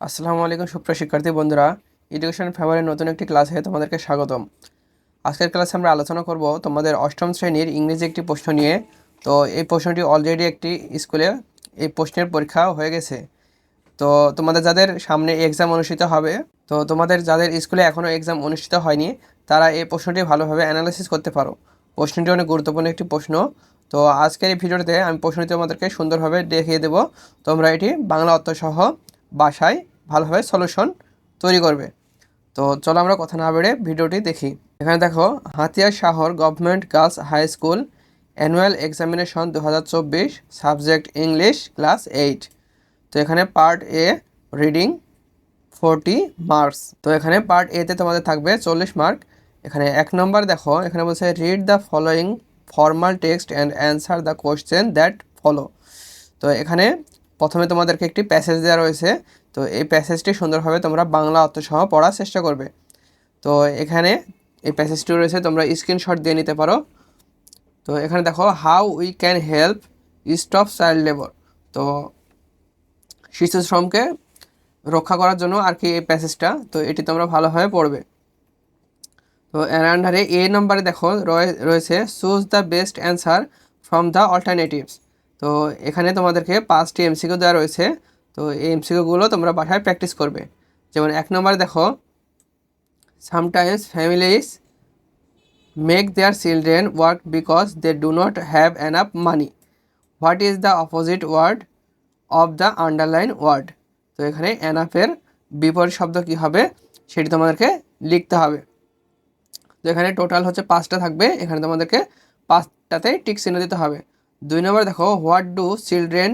আসসালামু আলাইকুম সুপ্রিয় শিক্ষার্থী বন্ধুরা। এডুকেশন ফেভারের নতুন একটি ক্লাসে তোমাদেরকে স্বাগতম। আজকের ক্লাসে আমরা আলোচনা করব তোমাদের অষ্টম শ্রেণির ইংরেজি একটি প্রশ্ন নিয়ে। তো এই প্রশ্নটি অলরেডি একটি স্কুলে এই প্রশ্নের পরীক্ষা হয়ে গেছে। তো তোমাদের যাদের সামনে এক্সাম অনুষ্ঠিত হবে, তো তোমাদের যাদের স্কুলে এখনও এক্সাম অনুষ্ঠিত হয়নি, তারা এই প্রশ্নটি ভালোভাবে অ্যানালাইসিস করতে পারো। প্রশ্নটি অনেক গুরুত্বপূর্ণ একটি প্রশ্ন। তো আজকের এই ভিডিওতে আমি প্রশ্নটি তোমাদেরকে সুন্দরভাবে দেখিয়ে দেবো। তোমরা এটি বাংলা অর্থসহ বাসায় ভালোভাবে সলিউশন তৈরি করবে। তো চলো আমরা কথা না বেড়ে ভিডিওটি দেখি। এখানে দেখো হাতিয়ার শাহর government girls high school annual examination দু হাজার চব্বিশ সাবজেক্ট ইংলিশ ক্লাস এইট তো এখানে part A reading forty marks তো এখানে পার্ট এতে তোমাদের থাকবে চল্লিশ মার্ক এখানে এক নম্বর দেখো, এখানে বলছে read the following formal text and answer the question that follow তো এখানে প্রথমে তোমাদেরকে একটি প্যাসেজ দেওয়া রয়েছে। তো এই প্যাসেজটি সুন্দরভাবে তোমরা বাংলা অর্থসহ পড়ার চেষ্টা করবে। তো এখানে এই প্যাসেজটি রয়েছে, তোমরা স্ক্রিনশট দিয়ে নিতে পারো। তো এখানে দেখো how we can help stop child labour তো শিশু শ্রমকে রক্ষা করার জন্য আর কি এই প্যাসেজটা তো এটি তোমরা ভালোভাবে পড়বে। তো এর আন্ডারে এ নম্বরে দেখো, রয়ে- রয়েছে choose the best answer from the alternatives তো এখানে তোমাদেরকে পাঁচটি এমসিকিউ দেওয়া রয়েছে। তো এই এমসিকিউগুলো তোমরা বাসায় প্র্যাকটিস করবে। যেমন এক নম্বর দেখো sometimes families make their children work because they do not have enough money what is the opposite word of the underline word তো এখানে এনাফের বিপরীত শব্দ কী হবে? সেটি তোমাদেরকে লিখতে হবে। তো এখানে টোটাল হচ্ছে পাঁচটা থাকবে। এখানে তোমাদেরকে পাঁচটাতে টিক চিহ্ন দিতে হবে। দুই নম্বর দেখো what do children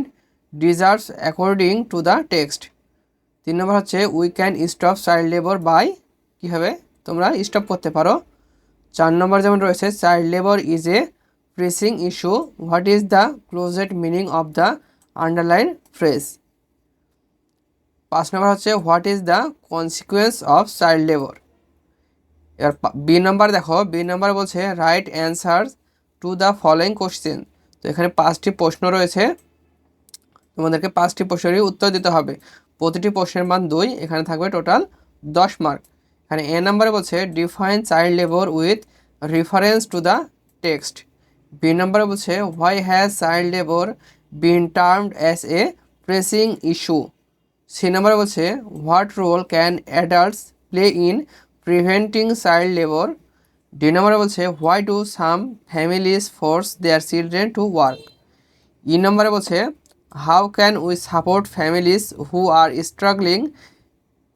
deserves according to the text তিন নম্বর হচ্ছে we can stop child labour by কীভাবে? তোমরা স্টপ করতে পারো। চার নম্বর যেমন রয়েছে child labour is a pressing issue what is the closed meaning of the underline phrase পাঁচ নম্বর হচ্ছে what is the consequence of child labour এবার বি নাম্বার দেখো, বি নাম্বার বলছে right answer to the following question তো এখানে পাঁচটি প্রশ্ন রয়েছে। তোমাদেরকে পাঁচটি প্রশ্নেরই উত্তর দিতে হবে। প্রতিটি প্রশ্নের মান দুই, এখানে থাকবে টোটাল দশ মার্ক এখানে এ নাম্বারে বলছে define child labour with reference to the text B নাম্বারে বলছে why has child labour been termed as a pressing issue C number বলছে what role can adults play in preventing child labour D নম্বরে বলছে why do some families force their children to work E নম্বরে বলছে how can we support families who are struggling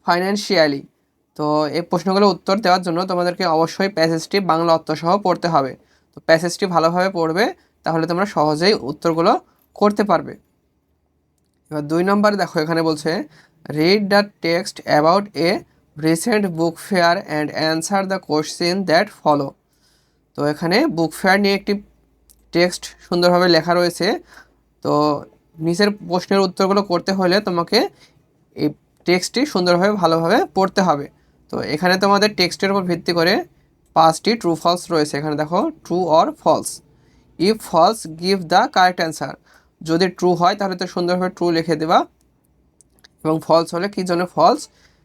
financially তো এই প্রশ্নগুলোর উত্তর দেওয়ার জন্য তোমাদেরকে অবশ্যই প্যাসেজটি বাংলা অর্থসহ পড়তে হবে। তো প্যাসেজটি ভালোভাবে পড়বে, তাহলে তোমরা সহজেই উত্তরগুলো করতে পারবে। এবার দুই নম্বর দেখো, এখানে বলছে read the text about a recent book fair and answer the question that follow তো এখানে বুক ফেয়ার নিয়ে একটি টেক্সট সুন্দরভাবে লেখা রয়েছে। তো নিচের প্রশ্নের উত্তরগুলো করতে হলে তোমাকে এই টেক্সটটি সুন্দরভাবে, ভালোভাবে পড়তে হবে। তো এখানে তোমাদের টেক্সটের উপর ভিত্তি করে পাঁচটি ট্রু ফলস রয়েছে। এখানে দেখো true or false if false give the correct answer যদি ট্রু হয়, তাহলে তো সুন্দরভাবে ট্রু লিখে দেবা। এবং ফলস হলে কী জন্য ফলস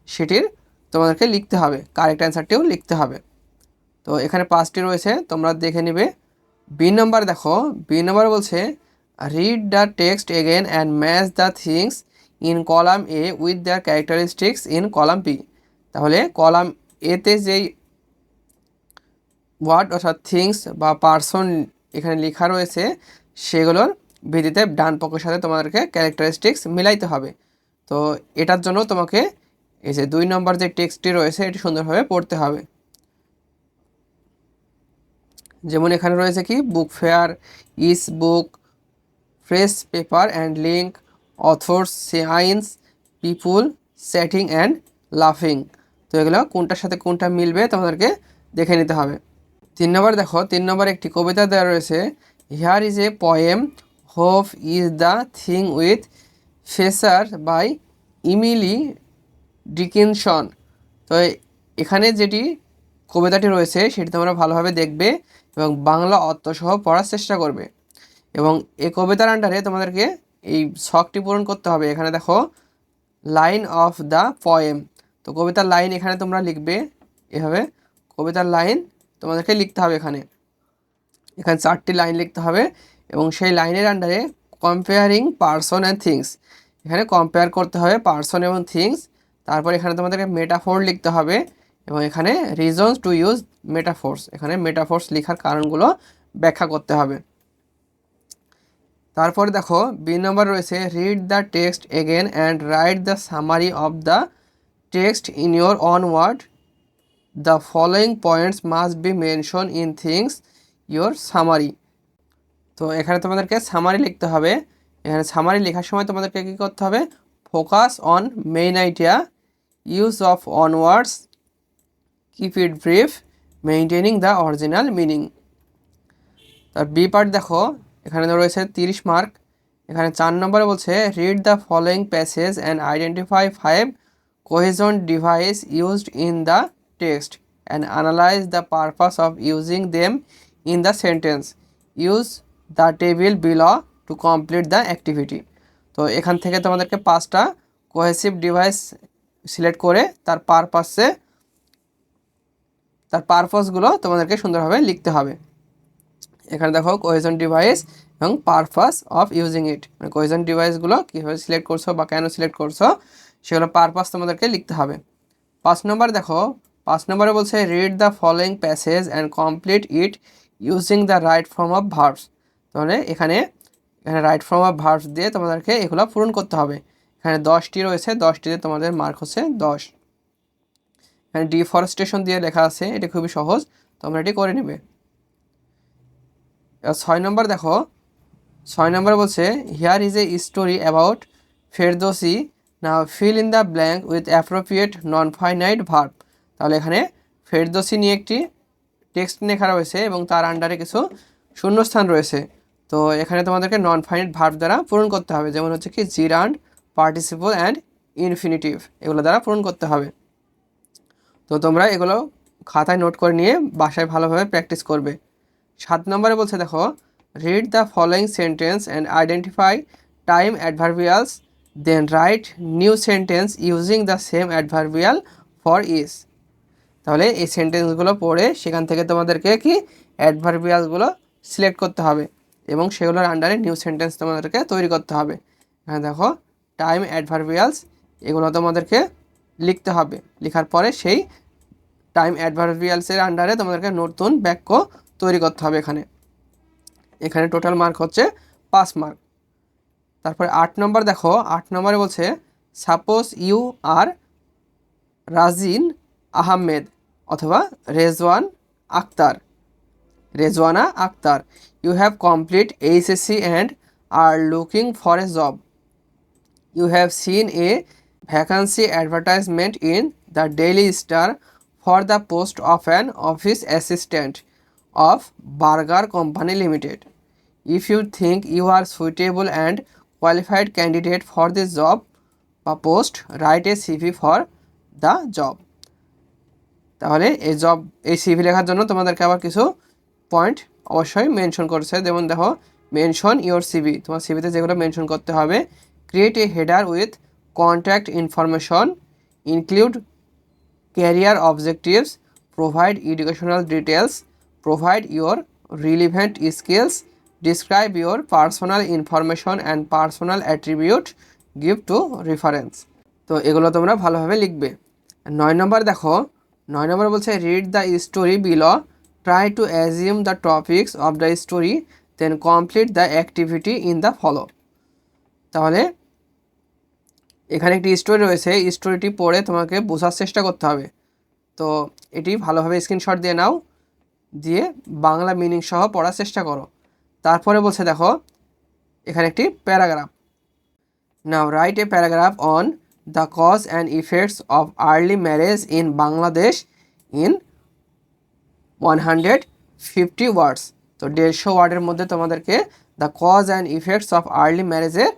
সেটির তোমাদেরকে লিখতে হবে কারেক্ট অ্যান্সারটিও লিখতে হবে। তো এখানে পাঁচটি রয়েছে, তোমরা দেখে নিবে। বি নম্বর দেখো বি নম্বর বলছে read the text again and match the things in column A with the characteristics in column B তাহলে কলাম এতে যেই ওয়ার্ড অর্থাৎ থিংস বা পার্সন এখানে লেখা রয়েছে, সেগুলোর ভিত্তিতে ডান পক্ষের সাথে তোমাদেরকে ক্যারেক্টারিস্টিক্স মিলাইতে হবে। তো এটার জন্য তোমাকে এই যে দুই নম্বর যে টেক্সটটি রয়েছে, এটি সুন্দরভাবে পড়তে হবে। যেমন এখানে রয়েছে কি book fair is book fresh paper and link authors science people setting and লাফিং তো এগুলো কোনটার সাথে কোনটা মিলবে তোমাদেরকে দেখে নিতে হবে। তিন নম্বর দেখো, তিন নম্বর একটি কবিতা দেওয়া রয়েছে here is a poem hope is the thing with feathers by Emily Dickinson. তো এখানে যেটি কবিতাটি রয়েছে, সেটি তোমরা ভালোভাবে দেখবে এবং বাংলা অর্থসহ পড়ার চেষ্টা করবে। এবং এই কবিতার আন্ডারে তোমাদেরকে এই শখটি পূরণ করতে হবে। এখানে দেখো, লাইন অফ দ্য পয়েম। তো কবিতার লাইন এখানে তোমরা লিখবে, এভাবে কবিতার লাইন তোমাদেরকে লিখতে হবে এখানে। এখানে চারটি লাইন লিখতে হবে এবং সেই লাইনের আন্ডারে কম্পেয়ারিং পার্সন অ্যান্ড থিংস। এখানে কম্পেয়ার করতে হবে পার্সন এবং থিংস। তারপর এখানে তোমাদেরকে মেটাফোর লিখতে হবে এবং এখানে রিজনস টু ইউজ মেটাফোর্স এখানে মেটাফোর্স লেখার কারণগুলো ব্যাখ্যা করতে হবে। তারপরে দেখো বি নম্বর রয়েছে read the text again and write the summary of the text in your own word the following points must be mention in things your summary তো এখানে তোমাদেরকে সামারি লিখতে হবে। এখানে সামারি লেখার সময় তোমাদেরকে কী করতে হবে? Focus on main idea use of own words keep it brief maintaining the original meaning তার বি পার্ট দেখো, এখানে রয়েছে তিরিশ মার্ক এখানে চার নম্বরে বলছে read the following passage and identify five cohesion device used in the text and analyze the purpose of using them in the sentence use the table below to complete the activity তো এখান থেকে তোমাদেরকে পাঁচটা cohesive device select করে তার পারপাসে তার পারপাসগুলো তোমাদেরকে সুন্দরভাবে লিখতে হবে। এখানে দেখো কোহেজন ডিভাইস এবং পারপাস অফ ইউজিং ইট মানে কোহেজন ডিভাইসগুলো কীভাবে সিলেক্ট করছ বা কেন সিলেক্ট করছ, সেগুলো পারপাস তোমাদেরকে লিখতে হবে। পাঁচ নম্বর দেখো, পাঁচ নম্বরে বলছে read the following passage and complete it using the right form of verbs তাহলে এখানে এখানে রাইট ফর্ম অফ ভার্বস দিয়ে তোমাদেরকে এগুলো পূরণ করতে হবে। এখানে দশটি রয়েছে, দশটিতে তোমাদের মার্ক হচ্ছে দশ। এখানে ডিফরেস্টেশন দিয়ে লেখা আছে, এটা খুবই সহজ, তোমরা এটি করে নেবে। ছয় নম্বর দেখো, ছয় নম্বর বলছে here is a story about Ferdowsi না fill in the blank with appropriate non finite verb তাহলে এখানে ফেরদোসি নিয়ে একটি টেক্সট লেখা রয়েছে এবং তার আন্ডারে কিছু শূন্যস্থান রয়েছে। তো এখানে তোমাদেরকে নন ফাইনাইট ভার্ব দ্বারা পূরণ করতে হবে, যেমন হচ্ছে কি জিরান্ড পার্টিসিপল অ্যান্ড ইনফিনিটিভ এগুলো দ্বারা পূরণ করতে হবে। তো তোমরা এগুলো খাতায় নোট করে নিয়ে বাসায় ভালোভাবে প্র্যাকটিস করবে। সাত নম্বরে বলছে দেখো read the following sentence and identify time adverbials then write new sentence using the same adverbial for is তাহলে এই সেন্টেন্সগুলো পড়ে সেখান থেকে তোমাদেরকে কি অ্যাডভার্বিয়ালসগুলো সিলেক্ট করতে হবে এবং সেগুলোর আন্ডারে নিউ সেন্টেন্স তোমাদেরকে তৈরি করতে হবে। হ্যাঁ দেখো টাইম অ্যাডভার্বিয়ালস এগুলো তোমাদেরকে লিখতে হবে। লেখার পরে সেই টাইম অ্যাডভার্বিয়ালসের আন্ডারে তোমাদেরকে নতুন বাক্য তৈরি করতে হবে এখানে। এখানে টোটাল মার্ক হচ্ছে পাঁচ মার্ক তারপরে আট নম্বর দেখো, আট নম্বরে বলছে suppose you are Rajin Ahmed অথবা Rezwan Akter. Rezwana Akter. You have complete HSC and are looking for a job you have seen a vacancy advertisement in the Daily Star for the post of an office assistant of Burger Company Limited if you think you are suitable and qualified candidate for this job, বা post write a CV for the job তাহলে এই job এই CV লেখার জন্য তোমাদেরকে আবার কিছু point অবশ্যই মেনশন করছে যেমন দেখো মেনশন ইওর সিভি তোমার সিভিতে যেগুলো মেনশন করতে হবে create a header with contact information include career objectives provide educational details provide your relevant skills describe your personal information and personal attribute, give to reference তো এগুলো তোমরা ভালোভাবে লিখবে। নয় নম্বর দেখো, নয় নম্বর বলছে read the story below try to assume the topics of the story then complete the activity in the follow তাহলে এখানে একটি স্টোরি রয়েছে। স্টোরিটি পড়ে তোমাকে বোঝার চেষ্টা করতে হবে। তো এটি ভালোভাবে স্ক্রিনশট দিয়ে নাও, দিয়ে বাংলা মিনিং সহ পড়ার চেষ্টা করো। তারপরে বলছে দেখো, এখানে একটি paragraph now write a paragraph on the cause and effects of early marriage in Bangladesh in one hundred fifty words তো দেড়শো ওয়ার্ডের মধ্যে তোমাদেরকে the cause and effects of early ম্যারেজের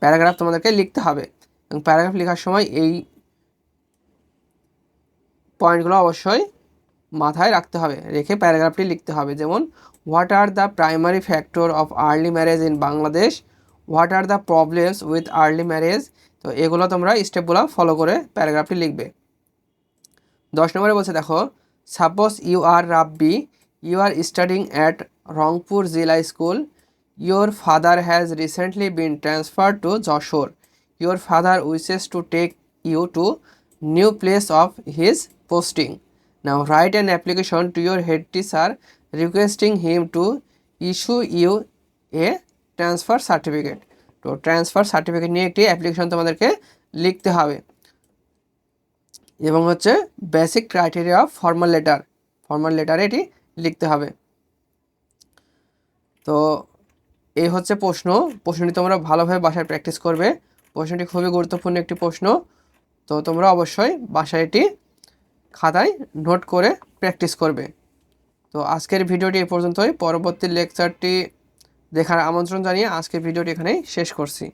paragraph তোমাদেরকে লিখতে হবে। এবং প্যারাগ্রাফ লেখার সময় এই পয়েন্টগুলো অবশ্যই মাথায় রাখতে হবে, রেখে প্যারাগ্রাফটি লিখতে হবে। যেমন what are the primary factor of early marriage in Bangladesh what are the problems with early marriage তো এগুলো তোমরা স্টেপগুলো ফলো করে প্যারাগ্রাফটি লিখবে। দশ নম্বরে বলছে, দেখো suppose you are Rabbi you are studying at Rangpur Zila school your father has recently been transfer to Jessore your father wishes to take you to new place of his posting now write an application to your head teacher requesting him to issue you a transfer certificate তো transfer certificate নিয়ে একটি application তোমাদেরকে লিখতে হবে। এবং হচ্ছে basic criteria of formal letter formal লেটারে এটি লিখতে হবে। তো এই হচ্ছে প্রশ্ন। প্রশ্নটি তোমরা ভালোভাবে বাসায় প্র্যাকটিস করবে। প্রশ্নটি খুবই গুরুত্বপূর্ণ একটি প্রশ্ন। তো তোমরা অবশ্যই বাসায় এটি খাতায় নোট করে প্র্যাকটিস করবে। তো আজকের ভিডিওটি এ পর্যন্তই। পরবর্তী লেকচারটি দেখার আমন্ত্রণ জানিয়ে আজকের ভিডিওটি এখানেই শেষ করছি।